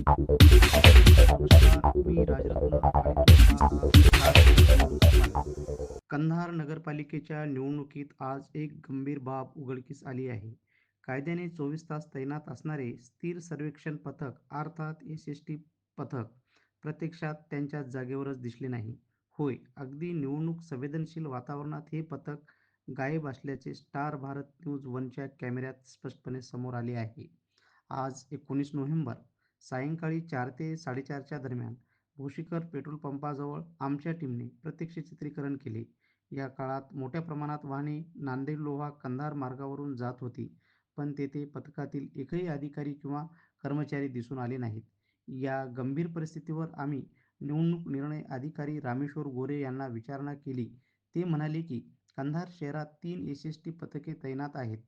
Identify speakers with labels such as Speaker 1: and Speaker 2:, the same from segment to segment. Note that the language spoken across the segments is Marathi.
Speaker 1: कन्हार कंधार नगरपालिकेच्या निवडणुकीत आज एक गंभीर बाब उघडकीस आली आहे. कायद्याने चोवीस तास तैनात असणारे स्थिर सर्वेक्षण पथक अर्थात एस एस टी पथक प्रत्यक्षात त्यांच्या जागेवरच दिसले नाही. होय अगदी निवडणूक संवेदनशील वातावरणात हे पथक गायब असल्याचे स्टार भारत न्यूज वनच्या कॅमेऱ्यात स्पष्टपणे समोर आले आहे. आज एकोणीस नोव्हेंबर सायंकाळी चार ते साडेचारच्या दरम्यान भोशीकर पेट्रोल पंपाजवळ आमच्या टीमने प्रत्यक्ष चित्रीकरण केले. या काळात मोठ्या प्रमाणात वाहने नांदेड लोहा कंधार मार्गावरून जात होती पण तेथे पथकातील एकही अधिकारी किंवा कर्मचारी दिसून आले नाहीत. या गंभीर परिस्थितीवर आम्ही निवडणूक निर्णय अधिकारी रामेश्वर गोरे यांना विचारणा केली. ते म्हणाले की कंधार शहरात तीन एस एस टी पथके तैनात आहेत.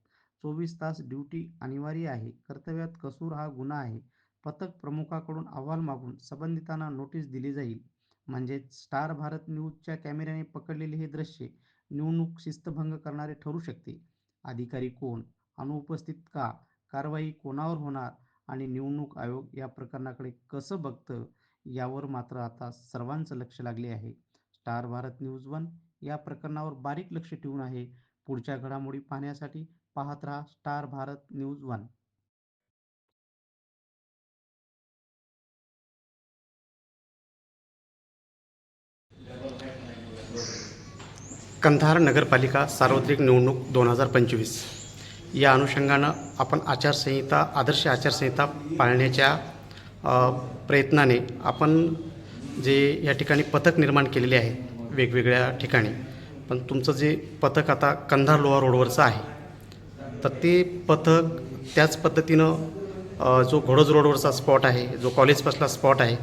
Speaker 1: चोवीस तास ड्युटी अनिवार्य आहे. कर्तव्यात कसूर हा गुन्हा आहे. पथक प्रमुखाकडून अहवाल मागून संबंधितांना नोटीस दिली जाईल. म्हणजेच स्टार भारत न्यूजच्या कॅमेऱ्याने पकडलेले हे दृश्य निवडणूक शिस्तभंग करणारे ठरू शकते. अधिकारी कोण? अनुपस्थित का? कारवाई कोणावर होणार? आणि निवडणूक आयोग या प्रकरणाकडे कसं बघतं? यावर मात्र आता सर्वांचं लक्ष लागले आहे. स्टार भारत न्यूज वन या प्रकरणावर बारीक लक्ष ठेवून आहे. पुढच्या घडामोडी पाहण्यासाठी पाहत राहा star Bharat news one. Kandhar नगरपालिका सार्वत्रिक निवडणूक दोन हजार पंचवीस. या अनुषंगानं आपण आचारसंहिता आदर्श आचारसंहिता पाळण्याच्या प्रयत्नाने आपण जे या ठिकाणी पथक निर्माण केलेले आहे वेगवेगळ्या ठिकाणी पण तुमचं जे पथक आता कंधार लोहा रोडवरचं आहे तर ते पथक त्याच पद्धतीनं जो घोडज रोडवरचा स्पॉट आहे जो कॉलेजपासला स्पॉट आहे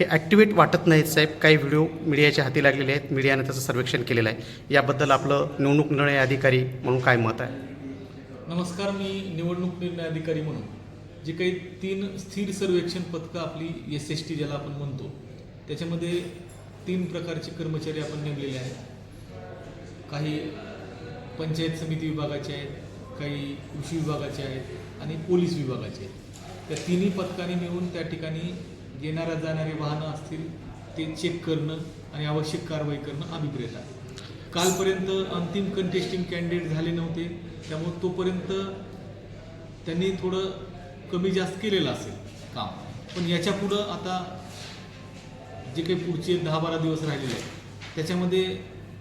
Speaker 1: हे ॲक्टिवेट वाटत नाहीत साहेब. काही व्हिडिओ मीडियाच्या हाती लागलेले आहेत. मीडियाने त्याचं सर्वेक्षण केलेलं आहे. याबद्दल आपलं निवडणूक निर्णय अधिकारी म्हणून काय मत आहे?
Speaker 2: नमस्कार मी निवडणूक निर्णय अधिकारी म्हणून. जे काही तीन स्थिर सर्वेक्षण पथकं आपली एस एस टी ज्याला आपण म्हणतो त्याच्यामध्ये तीन प्रकारचे कर्मचारी आपण नेमलेले आहेत. काही पंचायत समिती विभागाचे आहेत काही कृषी विभागाचे आहेत आणि पोलीस विभागाचे आहेत. त्या तिन्ही पथकाने मिळून त्या ठिकाणी येणाऱ्या जाणारी वाहनं असतील ते चेक करणं आणि आवश्यक कारवाई करणं अभिप्रेत आहे. कालपर्यंत अंतिम कंटेस्टिंग कॅन्डिडेट झाले नव्हते. त्यामुळे तोपर्यंत त्यांनी थोडं कमी जास्त केलेलं असेल काम. पण याच्या पुढं आता जे काही पुढचे दहा बारा दिवस राहिलेले आहेत त्याच्यामध्ये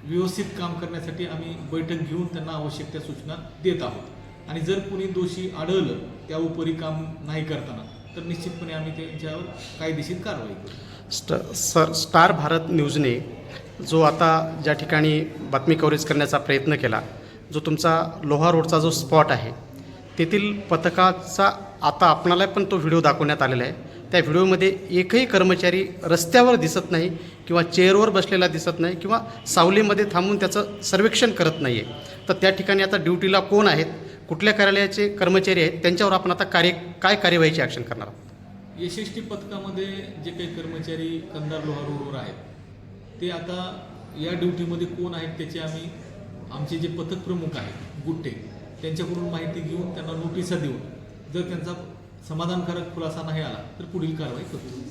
Speaker 2: व्यवस्थित काम करण्यासाठी आम्ही बैठक घेऊन त्यांना आवश्यक त्या सूचना देत आहोत. आणि जर कोणी दोषी आढळलं त्या उपरी काम नाही करताना तर निश्चितपणे आम्ही त्यांच्यावर कायदेशीर कारवाई करू.
Speaker 1: स्ट सर स्टार भारत न्यूजने जो आता ज्या ठिकाणी बातमी कव्हरेज करण्याचा प्रयत्न केला जो तुमचा लोहा रोडचा जो स्पॉट आहे तेथील पथकाचा आता आपणाला पण तो व्हिडिओ दाखवण्यात आलेला आहे. त्या व्हिडिओमध्ये एकही कर्मचारी रस्त्यावर दिसत नाही किंवा चेअरवर बसलेला दिसत नाही किंवा सावलीमध्ये थांबून त्याचं सर्वेक्षण करत नाही आहे तर त्या ठिकाणी आता ड्युटीला कोण आहेत? कुठल्या कार्यालयाचे कर्मचारी आहेत त्यांच्यावर आपण आता कार्य काय कार्यवाहीची ॲक्शन करणार आहोत?
Speaker 2: एस एस टी पथकामध्ये जे काही कर्मचारी कंदार लोहा रोडवर आहेत ते आता या ड्युटीमध्ये कोण आहेत त्याचे आम्ही आमचे जे पथक प्रमुख आहेत गुट्टे त्यांच्याकडून माहिती घेऊन त्यांना नोटिसा देऊन जर त्यांचा समाधानकारक खुलासा नाही आला तर पुढील कारवाई करतो